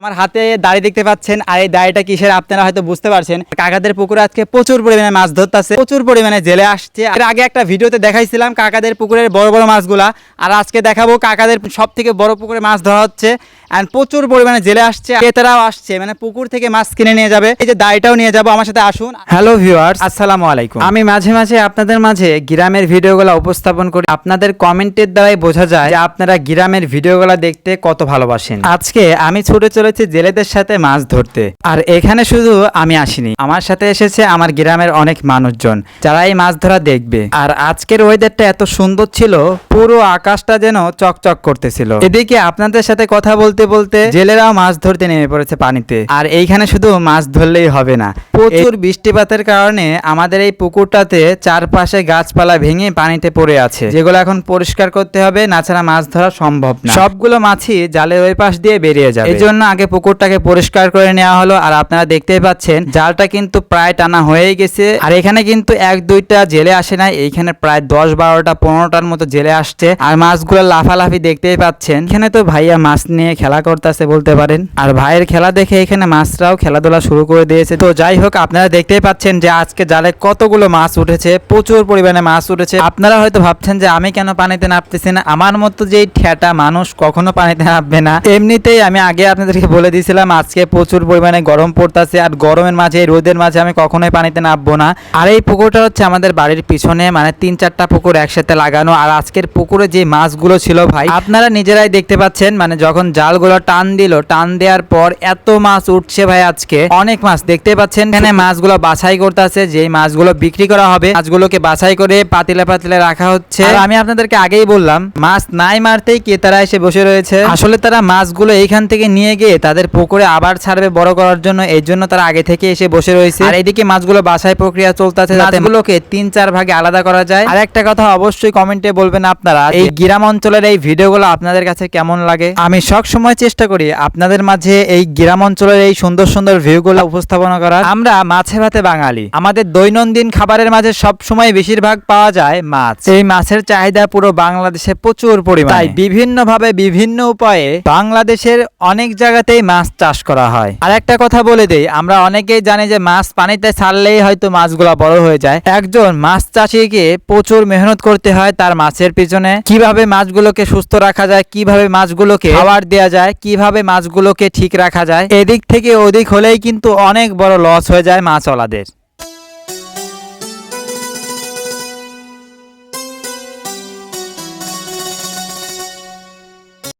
আমার হাতে দাড়ি দেখতে পাচ্ছেন আর এই দাড়িটা কিসের আপনারা হয়তো বুঝতে পারছেন। কাকাদের পুকুরে আজকে প্রচুর পরিমাণে মাছ ধরতেছে প্রচুর পরিমাণে জেলে আসছে। এর আগে একটা ভিডিওতে দেখাইছিলাম কাকাদের পুকুরের বড় বড় মাছগুলা আর আজকে দেখাবো কাকাদের সব থেকে বড় পুকুরে মাছ ধরা হচ্ছে অ্যান্ড প্রচুর পরিমাণে জেলে আসছে ক্রেতারাও আসছে মানে পুকুর থেকে মাছ কিনে নিয়ে যাবে। এই যে দাড়িটাও নিয়ে যাব আমার সাথে আসুন। হ্যালো ভিউয়ার্স আসসালামু আলাইকুম। আমি মাঝে মাঝে আপনাদের মাঝে গ্রামের ভিডিওগুলো উপস্থাপন করি। আপনাদের কমেন্টের দ্বারাই বোঝা যায় যে আপনারা গ্রামের ভিডিওগুলো দেখতে কত ভালোবাসেন। আজকে আমি ছুটে চলেছি জেলেদের সাথে মাছ ধরতে। আর এখানে শুধু আমি আসিনি আমার সাথে এসেছে আমার গ্রামের অনেক মানুষজন যারা এই মাছ ধরা দেখবে। আর আজকের ওয়েদারটা এত সুন্দর ছিল পুরো আকাশটা যেন চকচক করতেছিল। এদিকে আপনাদের সাথে কথা বলতে বলতে জেলেরাও মাছ ধরতে নেমে পড়েছে পানিতে। আর এইখানে শুধু মাছ ধরলেই হবে না। প্রচুর বৃষ্টিপাতের কারণে আমাদের এই পুকুরটাতে চারপাশে গাছপালা ভেঙে পানিতে পড়ে আছে। যেগুলো এখন পরিষ্কার করতে হবে না ছাড়া মাছ ধরা সম্ভব না। সবগুলো মাছই জালের ওই পাশ দিয়ে বেরিয়ে যাবে। এই জন্য আগে পুকুরটাকে পরিষ্কার করে নেওয়া হলো, আর আপনারা দেখতেই পাচ্ছেন জালটা কিন্তু প্রায় টানা হয়েই গেছে। আর এখানে কিন্তু এক, দুইটা জেলে আসে না এইখানে প্রায় দশ, বারোটা, পনেরোটার মতো জেলে আসছে। আর মাছগুলো লাফালাফি দেখতেই পাচ্ছেন। এখানে তো ভাইয়া মাছ নিয়ে খেলা করতেছে বলতে পারেন। আর ভাইয়ের খেলা দেখে এখানে মাছরাও খেলাধুলা শুরু করে দিয়েছে। তো যাই হোক, আপনারা দেখতেই পাচ্ছেন যে আজকে জালে কতগুলো মাছ উঠেছে, প্রচুর পরিমাণে মাছ উঠেছে। আপনারা হয়তো ভাবছেন যে আমি কেন পানিতে নামতেছি না? আমার মতো যে ঠেটা মানুষ কখনো পানিতে নামবে না। এমনিতেই আমি আগে আপনাদেরকে বলে দিয়েছিলাম, আজকে প্রচুর পরিমাণে গরম পড়তেছে আর গরমের মাঝে রোদের মাঝে আমি কখনোই পানিতে নামবো না। আর এই পুকুরটা হচ্ছে আমাদের বাড়ির পিছনে মানে তিন চারটা পুকুর একসাথে লাগানো। আর আজকের পুকুরে যে মাছগুলো ছিল ভাই, আপনারা নিজেরাই দেখতে পাচ্ছেন মানে যখন জালগুলো টান দিল, টান দেওয়ার পর এত মাছ উঠছে ভাই আজকে। অনেক মাছ দেখতে পাচ্ছেন, এখানে মাছগুলো বাছাই করতে যে মাছগুলো বিক্রি করা হবে, মাছগুলোকে বাছাই করে পাতিলে পাতিলে রাখা হচ্ছে। আর আমি আপনাদেরকে আগেই বললাম, মাছ নাই মারতেই ক্রেতারা এসে বসে রয়েছে। আসলে তারা মাছগুলো এইখান থেকে নিয়ে গিয়ে তাদের পুকুরে আবার ছাড়বে বড় করার জন্য এই জন্য তারা আগে থেকে এসে বসে রয়েছে। আর এদিকে মাছগুলো বাছাই প্রক্রিয়া চলতেছে মাছগুলোকে তিন চার ভাগে আলাদা করা যায়। আর একটা কথা অবশ্যই কমেন্টে বলবেন আপনারা এই গ্রাম অঞ্চলের এই ভিডিওগুলো আপনাদের কাছে কেমন লাগে? আমি সব সময় চেষ্টা করি আপনাদের মাঝে এই গ্রাম অঞ্চলের এই সুন্দর সুন্দর ভিউগুলো উপস্থাপনা করার। আমরা মাছে ভাতে বাঙালি। আমাদের দৈনন্দিন খাবারের মাঝে সব সময় বেশিরভাগ পাওয়া যায় মাছ। এই মাছের চাহিদা পুরো বাংলাদেশে প্রচুর পরিমাণ। তাই বিভিন্ন ভাবে বিভিন্ন উপায়ে বাংলাদেশের অনেক জায়গাতেই মাছ চাষ করা হয়। আর একটা কথা বলে দেই, আমরা অনেকেই জানি যে মাছ পানিতে ছাড়লেই হয়তো মাছগুলা বড় হয়ে যায়। একজন মাছ চাষিকে প্রচুর মেহনত করতে হয় তার মাছের পিছনে। কীভাবে মাছগুলোকে সুস্থ রাখা যায়, কীভাবে মাছগুলোকে খাবার দেওয়া যায়, কীভাবে মাছগুলোকে ঠিক রাখা যায়, এদিক থেকে ওদিক হলেই কিন্তু অনেক বড় লস হয়ে যায় মাছওয়ালাদের